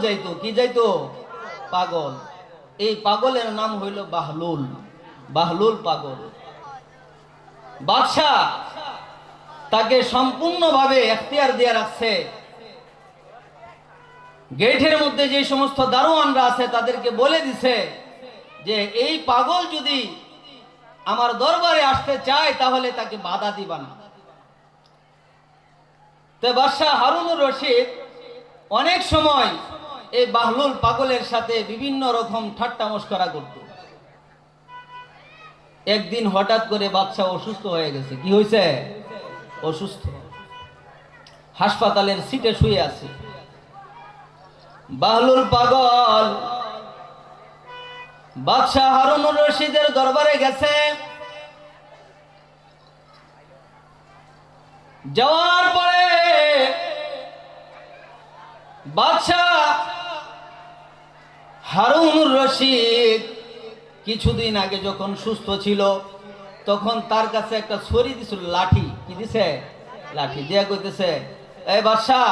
যাইতো? কি যাইতো? পাগল। এই পাগলের নাম হইল বাহলুল। বাহলুল পাগল। বাদশাহ তাকে সম্পূর্ণভাবে এখতিয়ার দিয়ে রাখছে। গেটের মধ্যে যে সমস্ত দারোয়ানরা আছে, তাদেরকে বলে দিছে যে, এই পাগল যদি আমার দরবারে আসতে চায়, তাহলে তাকে বাধা দিবা না। তো বাদশাহ হারুনুর রশিদ অনেক সময় এই বাহলুল পাগলের সাথে বিভিন্ন রকম ঠাট্টা মস্করা করত। একদিন হঠাৎ করে বাচ্চা অসুস্থ হয়ে গেছে। কি হয়েছে? অসুস্থ। হাসপাতালের সিটে শুয়ে আছে। বাহলুল পাগল বাদশাহ হারুনুর রশিদের দরবারে গেছে। যাওয়ার পরে বাদশাহ হারুনুর রশিদ কিছুদিন আগে যখন সুস্থ ছিল, তখন তার কাছে একটা ছড়ি দিছিল, লাঠি। কি দিছে? লাঠি দিয়া কইতেছে এই বাদশাহ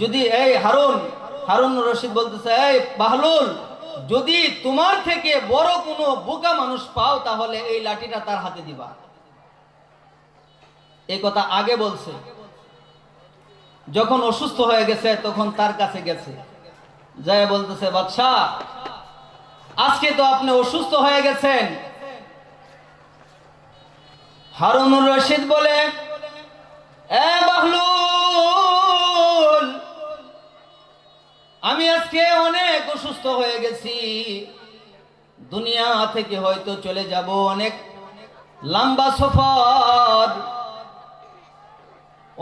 যদি এই হারুন হারুন রশিদ বলতেছে, এই বাহলুল, যদি তোমার থেকে বড় কোনো বোকা মানুষ পাও, তাহলে এই লাঠিটা তার হাতে দিবা। এই কথা আগে বলছে। যখন অসুস্থ হয়ে গেছে, তখন তার কাছে গেছে। যায় বলতেছে, বাদশাহ, আজকে তো আপনি অসুস্থ হয়ে গেছেন। হারুনুর রশিদ বলে, এ বাহলুল, আমি আজকে অনেক অসুস্থ হয়ে গেছি। দুনিয়া থেকে হয়তো চলে যাব অনেক লম্বা সফর,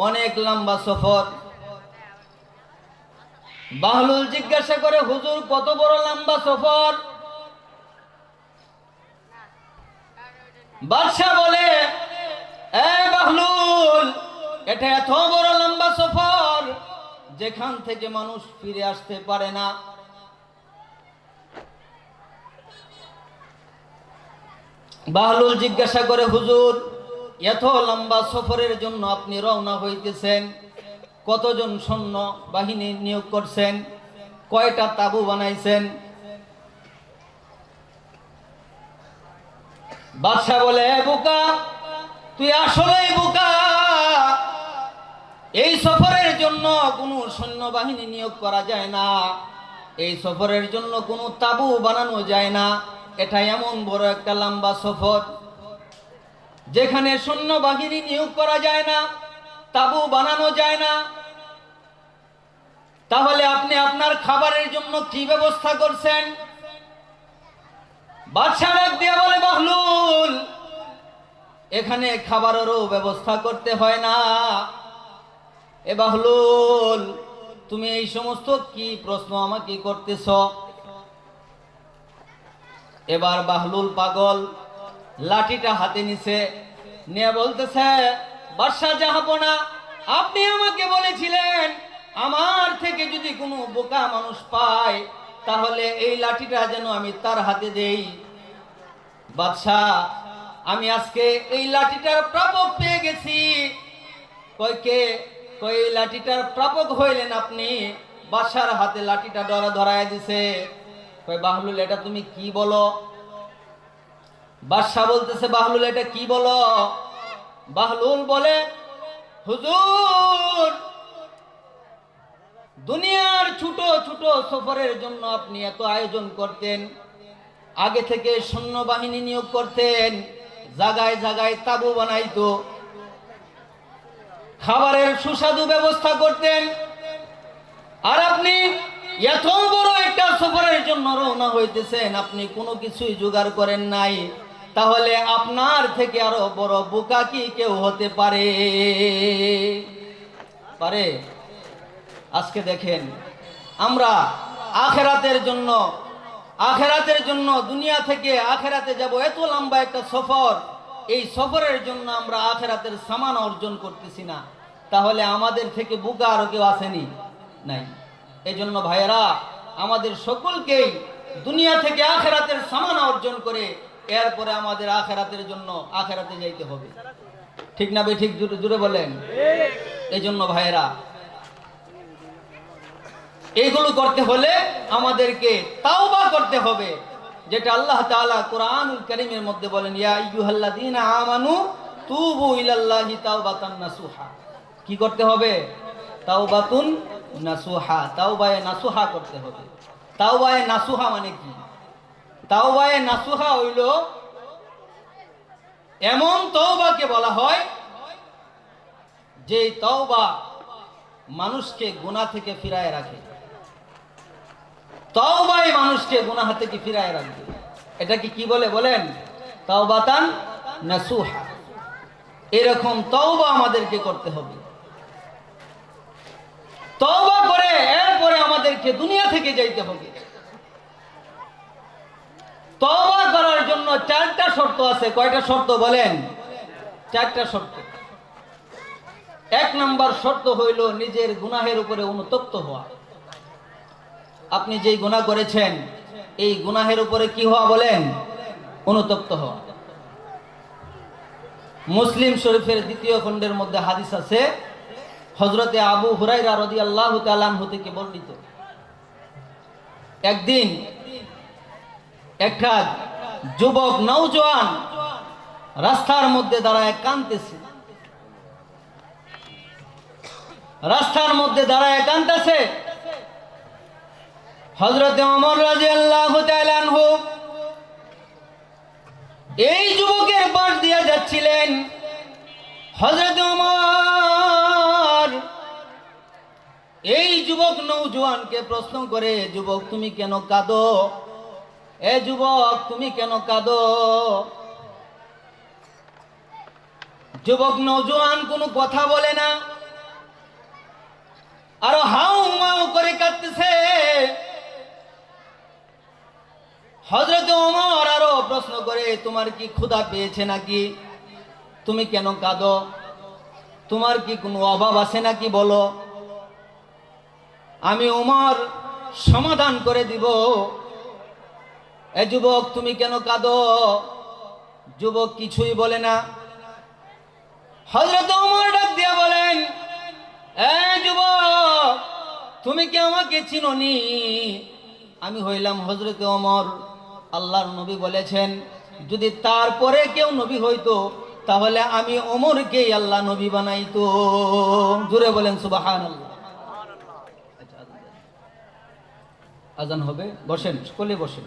অনেক লম্বা সফর। বাহলুল জিজ্ঞাসা করে, হুজুর, কত বড় লম্বা সফর? বাদশাহ বলে, এ বাহলুল, এটা এত বড় লম্বা সফর, যেখান থেকে মানুষ ফিরে আসতে পারে না। বাহলুল জিজ্ঞাসা করে, হুজুর, এত লম্বা সফরের জন্য আপনি রওনা হইতেছেন? কতজন সৈন্য বাহিনী নিয়োগ করছেন? কয়টা তাবু বানাইছেন? বাদশাহ বলে, "এ বোকা, তুই আসলেই বোকা। এই সফরের জন্য কোনো সৈন্যবাহিনী নিয়োগ করা যায় না। এই সফরের জন্য কোনো তাবু বানানো যায় না। এটা এমন বড় একটা লম্বা সফর। যেখানে সৈন্যবাহিনী নিয়োগ করা যায় না তাবু বানানো যায় না। তাহলে আপনি আপনার খাবারের জন্য কি ব্যবস্থা করছেন? বলে, বাহলুল, এখানে খাবারেরও ব্যবস্থা করতে হয় না। এ বাহলুল, তুমি এই সমস্ত কি প্রশ্ন আমাকে করতেছ? এবার বাহলুল পাগল লাঠিটা হাতে নিছে, নিয়ে বলতেছে বাদশাহ জাহাপনা আপনি আমাকে বলেছিলেন, আমার থেকে যদি কোনো বোকা মানুষ পায়, তাহলে এই লাঠিটা যেন আমি তার হাতে দেই। বাদশাহ, আমি আজকে এই লাঠিটার প্রাপক পেয়ে গেছি। কয়কে কই এই লাঠিটার প্রাপক হইলেন আপনি? বাদশার হাতে লাঠিটা ধরা ধরায় দিছে। কই বাহলুল, এটা তুমি কি বলো? বাদশাহ বলতেছে, বাহলুল, এটা কি বলো? বাহলুল বলে, হুজুর, দুনিয়ার ছোট ছোট সফরের জন্য আপনি এত আয়োজন করতেন, আগে থেকে সৈন্যবাহিনী নিয়োগ করতেন জায়গায় জায়গায় তাবু বানাইতো, খাবারের সুস্বাদু ব্যবস্থা করতেন, আর আপনি এত বড় একটা সফরের জন্য রওনা হইতেছেন, আপনি কোনো কিছুই জোগাড় করেন নাই। তাহলে আপনার থেকে আরও বড় বোকা কি কেউ হতে পারে? পারে? আজকে দেখেন, আমরা আখেরাতের জন্য আখেরাতের জন্য দুনিয়া থেকে আখেরাতে যাব। এত লম্বা একটা সফর, এই সফরের জন্য আমরা আখেরাতের সামান অর্জন করতেছি না। তাহলে আমাদের থেকে বুকা আরও কেউ আসেনি? নাই। এই জন্য ভাইয়েরা, আমাদের সকলকেই দুনিয়া থেকে আখেরাতের সামান অর্জন করে এরপরে আমাদের আখেরাতের জন্য আখেরাতে যাইতে হবে। ঠিক না বে ঠিক জুড়ে বলেন? এই জন্য ভাইয়েরা, এগুলো করতে হলে আমাদেরকে তাওবা করতে হবে, যেটা আল্লাহ তাআলা কোরআনুল কারীমের মধ্যে বলেন, ইয়া আইয়ুহাল্লাযীনা আমানু তুবু ইলাল্লাহি তাওবাতান নাসুহা। কি করতে হবে? তাওবাতুন নাসুহা, তাওবায়ে নাসুহা করতে হবে। তাওবায়ে নাসুহা মানে কি? তাওবায়ে নাসুহা হইল, এমন তওবাকে বলা হয় যে তওবা মানুষকে থেকে ফিরায় রাখে। তওবাই মানুষকে ফিরায় রাখবে এটা কি কি বলে বলেন? তাওবাতান নাসুহা। এরকম তওবা আমাদেরকে করতে হবে। তওবা করে এরপরে আমাদেরকে দুনিয়া থেকে যাইতে হবে। তওবা করার জন্য চারটা শর্ত আছে। কয়টা শর্ত বলেন? চারটা শর্ত। এক নাম্বার শর্ত হইল নিজের গুনাহের উপরে অনুতপ্ত হওয়া। আপনি যেই গুনাহ করেছেন, এই গুনাহের উপরে কি হওয়া বলেন? অনুতপ্ত হওয়া। মুসলিম শরীফের দ্বিতীয় খণ্ডের মধ্যে হাদিস আছে হজরতে আবু হুরাইরা রদি আল্লাহ তালানহু থেকে বর্ণিত। একদিন একটা যুবক নৌজওয়ান রাস্তার মধ্যে দাঁড়ায় কানতেছে রাস্তার মধ্যে দাঁড়ায় কানতেছে হজরতে অমর রাজি আল্লাহ এই যুবকের পাশ দিয়ে যাচ্ছিলেন। হজরত অমর এই যুবক নৌজোয়ানকে প্রশ্ন করে, যুবক, তুমি কেন কাঁদো? এ যুবক, তুমি কেন কাঁদো? যুবক নৌজওয়ান কোনো কথা বলে না। আরও হাউ মাউ করে কাঁদতেছে। হজরত ওমর আরও প্রশ্ন করে, তোমার কি ক্ষুধা পেয়েছে নাকি? তুমি কেন কাঁদো? তোমার কি কোনো অভাব আছে নাকি বলো? আমি ওমর সমাধান করে দিব। এ যুবক, তুমি কেন কাঁদো? যুবক কিছুই বলে না। হজরত ওমর ডাক দিয়া বলেন, এ যুবক, তুমি কি আমাকে চিনোনি? আমি হইলাম হজরত ওমর। আল্লাহর নবী বলেছেন, যদি তারপরে কেউ নবী হইতো, তাহলে আমি ওমরকেই আল্লাহ নবী বানাইতো। জুড়ে বলেন সুবাহান আজান হবে? বসেন, সকলে বসেন।